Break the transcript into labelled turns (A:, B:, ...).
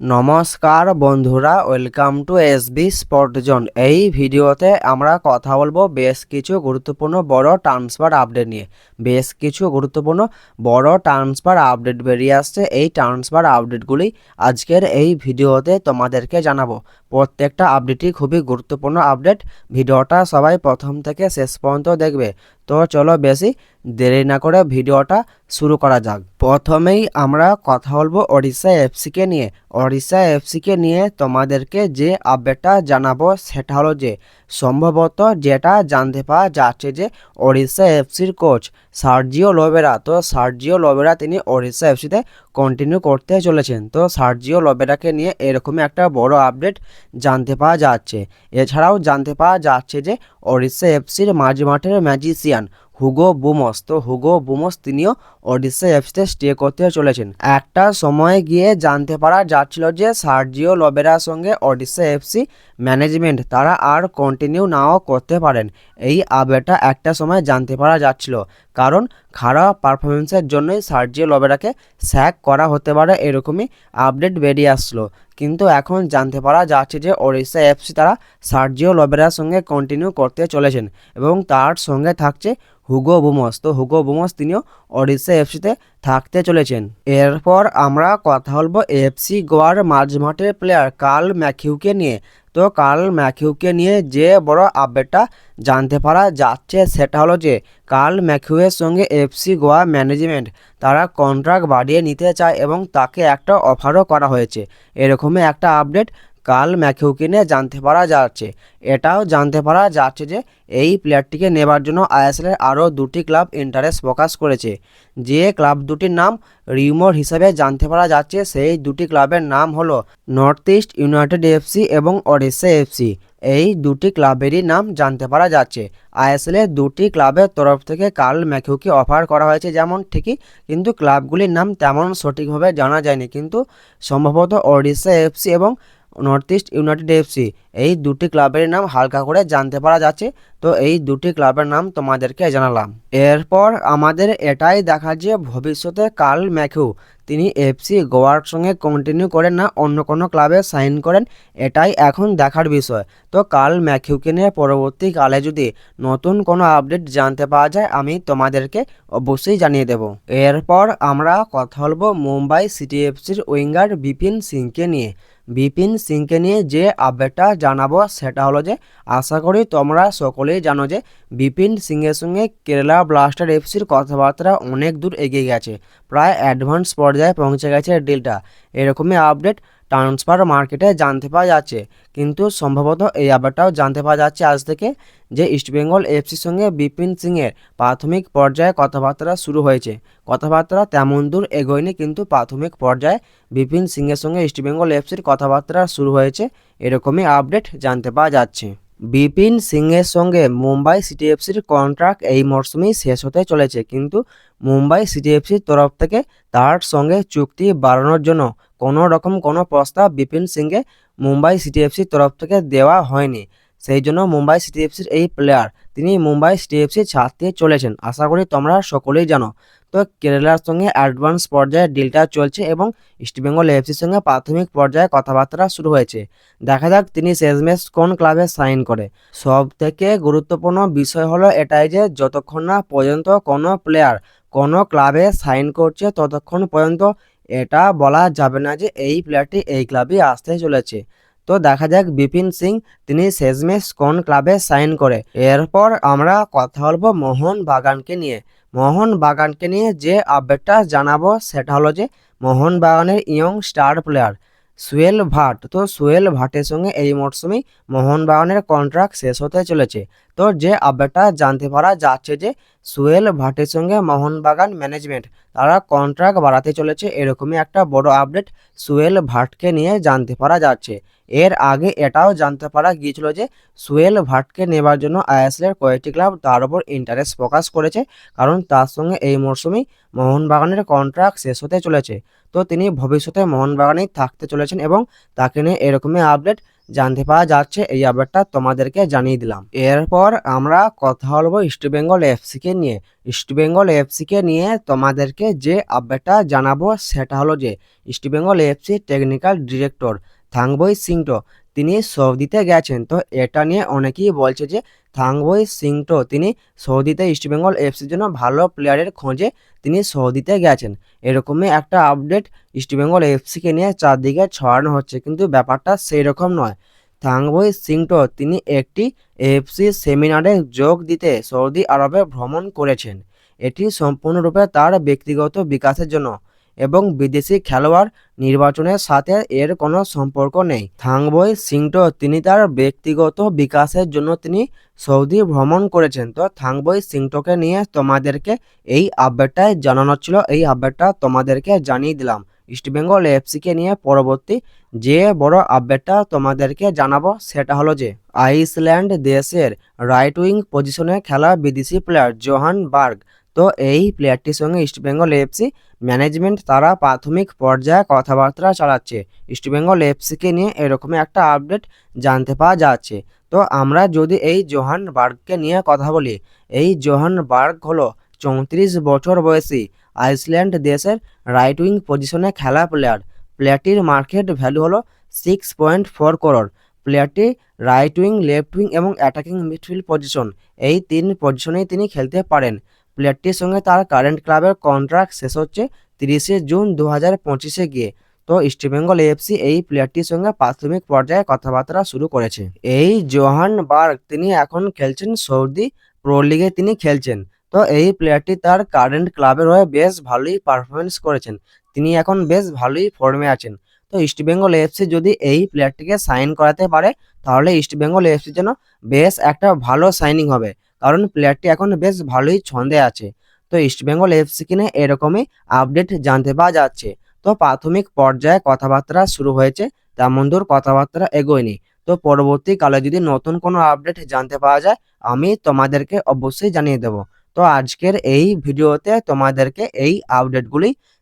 A: নমস্কার বন্ধুরা welcome to S B spot zone এই ভিডিওতে আমরা কথা বলব বেশ কিছু গুরুত্বপূর্ণ বড় ট্রান্সফার আপডেট নিয়ে। বেশ কিছু গুরুত্বপূর্ণ বড় ট্রান্সফার আপডেট বেরিয়ে আসছে। এই ট্রান্সফার আপডেটগুলি আজকের এই ভিডিওতে তোমাদেরকে জানাব। প্রত্যেকটা আপডেটই খুবই গুরুত্বপূর্ণ আপডেট ভিডিওটা সবাই প্রথম থেকে শেষ পর্যন্ত দেখবে। তো চলো বেশি দেরি না করে ভিডিওটা শুরু করা যাক। প্রথমেই আমরা কথা বলব ওড়িশা এফসিকে নিয়ে। ওড়িশা এফসিকে নিয়ে তোমাদেরকে যে আপডেটটা জানাব সেটা হলো যে সম্ভবত যেটা জানতে পাওয়া যাচ্ছে যে ওড়িশা এফসির কোচ সার্জিও লোবেরা, তো সার্জিও লোবেরা তিনি ওড়িশা এফসিতে কন্টিনিউ করতে চলেছেন। তো সার্জিও লোবেরাকে নিয়ে এরকমই একটা বড় আপডেট জানতে পাওয়া যাচ্ছে। এছাড়াও জানতে পাওয়া যাচ্ছে যে ওড়িশা এফসির মাঝ মাঠের ম্যাজিশিয়ান হুগো বুমস। তো হুগো বুমস তিনিও ওডিশা এফসিতে স্টে করতে চলেছেন। একটা সময় গিয়ে জানতে পারা যাচ্ছিল যে সার্জিও লবেরার সঙ্গে ওডিশা এফসি ম্যানেজমেন্ট, তারা আর কন্টিনিউ নাও করতে পারেন। এই আপডেটটা একটা সময় জানতে পারা যাচ্ছিল। কারণ খারাপ পারফরমেন্সের জন্যই সার্জিও লবেরাকে স্যাক করা হতে পারে এরকমই আপডেট বেরিয়ে আসলো। কিন্তু এখন জানতে পারা যাচ্ছে যে ওড়িশা এফসি তারা সার্জিও লবেরার সঙ্গে কন্টিনিউ করতে চলেছেন এবং তার সঙ্গে থাকছে হুগো বোমস। তো হুগো বোমস তিনিও ওড়িশা এফসিতে থাকতে চলেছেন। এরপর আমরা কথা বলব এফসি গোয়ার মাঝমাঠের প্লেয়ার কার্ল ম্যাথিউকে নিয়ে। তো কার্ল ম্যাকিউকে নিয়ে যে বড় আপডেটটা জানতে পারা যাচ্ছে সেটা হলো যে, কার্ল ম্যাকিউয়ের সঙ্গে এফসি গোয়া ম্যানেজমেন্ট তারা কন্ট্রাক্ট বাড়িয়ে নিতে চায় এবং তাকে একটা অফারও করা হয়েছে। এরকমই একটা আপডেট কার্ল ম্যাথিউকে নিয়ে জানতে পারা যাচ্ছে। এটাও জানতে পারা যাচ্ছে যে এই প্লেয়ারটিকে নেবার জন্য আইএসএলের আরও দুটি ক্লাব ইন্টারেস্ট প্রকাশ করেছে। যে ক্লাব দুটির নাম রিউমোর হিসেবে জানতে পারা যাচ্ছে, সেই দুটি ক্লাবের নাম হলো নর্থ ইস্ট ইউনাইটেড এফসি এবং ওড়িশা এফসি এই দুটি ক্লাবেরই নাম জানতে পারা যাচ্ছে। আইএসএলের দুটি ক্লাবের তরফ থেকে কার্ল ম্যাথিউকে অফার করা হয়েছে যেমন ঠিকই, কিন্তু ক্লাবগুলির নাম তেমন সঠিকভাবে জানা যায়নি। কিন্তু সম্ভবত ওড়িশা এফসি এবং নর্থ ইস্ট ইউনাইটেড এফসি এই দুটি ক্লাবের নাম হালকা করে জানতে পারা যাচ্ছে। তো এই দুটি ক্লাবের নাম তোমাদেরকে জানালাম। এরপর আমাদের এটাই দেখা যে ভবিষ্যতে কার্ল ম্যাথিউ, তিনি এফসি গোয়ার সঙ্গে কন্টিনিউ করেন না, অন্য কোনো ক্লাবে সাইন করেন, এটাই এখন দেখার বিষয়। তো কার্ল ম্যাথিউকে নিয়ে পরবর্তীকালে যদি নতুন কোনো আপডেট জানতে পাওয়া যায়, আমি তোমাদেরকে অবশ্যই জানিয়ে দেব। এরপর আমরা কথা বলব মুম্বাই সিটি এফসির উইঙ্গার বিপিন সিংকে নিয়ে। বিপিন সিংকে নিয়ে যে আপডেটটা জানাব সেটা হলো যে, আশা করি তোমরা সকলেই জানো যে, বিপিন সিংয়ের সঙ্গে কেরালা ব্লাস্টার এফসির কথাবার্তা অনেক দূর এগিয়ে গেছে। প্রায় অ্যাডভান্স পর্যায়ে পৌঁছে গেছে ডিলটা। এরকমই আপডেট ট্রান্সফার মার্কেটে জানতে পাওয়া যাচ্ছে। কিন্তু সম্ভবত এই আপডেটটাও জানতে পাওয়া যাচ্ছে আজ থেকে যে ইস্টবেঙ্গল এফসির সঙ্গে বিপিন সিংয়ের প্রাথমিক পর্যায়ে কথাবার্তা শুরু হয়েছে। কথাবার্তা তেমন দূর এগোয়নি, কিন্তু প্রাথমিক পর্যায়ে বিপিন সিংয়ের সঙ্গে ইস্টবেঙ্গল এফসির কথাবার্তা শুরু হয়েছে। এরকমই আপডেট জানতে পাওয়া যাচ্ছে। বিপিন সিংয়ের সঙ্গে মুম্বাই সিটি এফসির কন্ট্রাক্ট এই মরশুমেই শেষ হতে চলেছে, কিন্তু মুম্বাই সিটি এফসির তরফ থেকে তার সঙ্গে চুক্তি বাড়ানোর জন্য কোনো রকম কোনো প্রস্তাব বিপিন সিংকে মুম্বাই সিটি এফসির তরফ থেকে দেওয়া হয়নি। সেই জন্য মুম্বাই সিটি এফসির এই প্লেয়ার, তিনি মুম্বাই সিটি এফসি ছাড়তে চলেছেন। আশা করি তোমরা সকলেই জানো। তো কেরালার সঙ্গে অ্যাডভান্স পর্যায়ে ডিলটা চলছে এবং ইস্টবেঙ্গল এফসির সঙ্গে প্রাথমিক পর্যায়ে কথাবার্তা শুরু হয়েছে। দেখা যাক তিনি শেষমেশ কোন ক্লাবে সাইন করে। সব থেকে গুরুত্বপূর্ণ বিষয় হলো এটাই যে, যতক্ষণ না পর্যন্ত কোনো প্লেয়ার কোনো ক্লাবে সাইন করছে, ততক্ষণ পর্যন্ত এটা বলা যাবে না যে এই প্লেয়ারটি এই ক্লাবে আসতে চলেছে। তো দেখা যাক বিপিন সিং, তিনি শেষমেশ কোন ক্লাবে সাইন করে। এরপর আমরা কথা বলব মোহন বাগানকে নিয়ে। মোহন বাগানকে নিয়ে যে আপডেটটা জানাব সেটা হলো যে মোহন বাগানের young star player Suhail Bhat. তো সুয়েল ভাটের সঙ্গে এই মরশুমেই মোহনবাগানের কন্ট্রাক্ট শেষ হতে চলেছে। তো যে আপডেটটা জানতে পারা যাচ্ছে যে সুয়েল ভাটের সঙ্গে মোহনবাগান ম্যানেজমেন্ট। তারা কন্ট্রাক্ট বাড়াতে চলেছে, এরকমই একটা বড় আপডেট সুয়েল ভাটকে নিয়ে জানতে পারা যাচ্ছে। এর আগে এটাও জানতে পারা গিয়েছিল যে, সুয়েল ভাটকে নেবার জন্য আইএসএলের কয়েকটি ক্লাব তার উপর ইন্টারেস্ট প্রকাশ করেছে, কারণ তার সঙ্গে এই মরশুমেই মোহনবাগানের কন্ট্রাক্ট শেষ হতে চলেছে। তো তিনি ভবিষ্যতে মোহনবাগানেই থাকতে চলেছেন এবং তাকে নিয়ে এরকমই আপডেট জানতে পাওয়া যাচ্ছে, এই আপডেটটা তোমাদেরকে জানিয়ে দিলাম। এরপর আমরা কথা বলব ইস্ট ইস্টবেঙ্গল এফসিকে নিয়ে। ইস্ট ইস্টবেঙ্গল এফসিকে নিয়ে তোমাদেরকে যে আপডেটটা জানাব, সেটা হলো যে East Bengal FC technical director Thangboi Singto. তিনি সৌদিতে গেছেন। তো এটা নিয়ে অনেকেই বলছে যে, থাংবই সিংটো তিনি সৌদিতে ইস্টবেঙ্গল এফসির জন্য ভালো প্লেয়ারের খোঁজে তিনি সৌদিতে গেছেন। এরকমই একটা আপডেট ইস্টবেঙ্গল এফসিকে নিয়ে চারদিকে ছড়ানো হচ্ছে। কিন্তু ব্যাপারটা সেই রকম নয়। থাংবই সিংটো তিনি একটি এফসি সেমিনারে যোগ দিতে সৌদি আরবে ভ্রমণ করেছেন। এটি সম্পূর্ণরূপে তার ব্যক্তিগত বিকাশের জন্য। এবং বিদেশি খেলোয়াড় নির্বাচনের সাথে এর কোনো সম্পর্ক নেই। থাংবই সিংটো তিনি তার ব্যক্তিগত বিকাশের জন্য তিনি সৌদি ভ্রমণ করেছেন। তো থাংবই সিংটোকে নিয়ে তোমাদেরকে এই আপডেটটাই জানানো ছিল। এই আপডেটটা তোমাদেরকে জানিয়ে দিলাম। ইস্টবেঙ্গল এফসিকে নিয়ে পরবর্তী যে বড় আপডেটটা তোমাদেরকে জানাব সেটা হলো যে, আইসল্যান্ড দেশের রাইট উইং পজিশনে খেলা বিদেশি প্লেয়ার জোহান বার্গ তো এই প্লেয়ারটির সঙ্গে ইস্টবেঙ্গল এফসি ম্যানেজমেন্ট তারা প্রাথমিক পর্যায়ে কথাবার্তা চালাচ্ছে। ইস্টবেঙ্গল এফসিকে নিয়ে এরকমই একটা আপডেট জানতে পাওয়া যাচ্ছে। তো আমরা যদি এই জোহান বার্গকে নিয়ে কথা বলি, এই জোহান বার্গ হলো চৌত্রিশ বছর বয়সী আইসল্যান্ড দেশের রাইট উইং পজিশনে খেলা প্লেয়ার প্লেয়ারটির মার্কেট ভ্যালু হলো সিক্স পয়েন্ট ফোর করোড় প্লেয়ারটি রাইট উইং লেফট উইং এবং অ্যাটাকিং মিডফিল্ড পজিশন এই তিন পজিশনেই তিনি খেলতে পারেন। প্লেয়ারটির সঙ্গে তার কারেন্ট ক্লাবের কন্ট্রাক্ট শেষ হচ্ছে তিরিশে জুন দু হাজার পঁচিশে গিয়ে। তো ইস্টবেঙ্গল এফসি এই প্লেয়ারটির সঙ্গে প্রাথমিক পর্যায়ে কথাবার্তা শুরু করেছে। এই জোহান বার্গ তিনি এখন খেলছেন সৌদি প্রো লিগে তিনি খেলছেন। তো এই প্লেয়ারটি তার কারেন্ট ক্লাবের হয়ে বেশ ভালোই পারফরমেন্স করেছেন। তিনি এখন বেশ ভালোই ফর্মে আছেন। তো ইস্টবেঙ্গল এফসি যদি এই প্লেয়ারটিকে সাইন করাতে পারে, তাহলে ইস্টবেঙ্গল এফসির জন্য বেশ একটা ভালো সাইনিং হবে। কারণ প্লেয়ারটি এখন বেশ ভালোই ছন্দে আছে। তো ইস্টবেঙ্গল এফসি কিনে এরকমই আপডেট জানতে পাওয়া যাচ্ছে। তো প্রাথমিক পর্যায়ে কথাবার্তা শুরু হয়েছে, তেমন দূর কথাবার্তা এগোয়নি। তো পরবর্তীকালে যদি নতুন কোনো আপডেট জানতে পাওয়া যায়, আমি তোমাদেরকে অবশ্যই জানিয়ে দেব। তো আজকের এই ভিডিওতে তোমাদেরকে এই আপডেটগুলি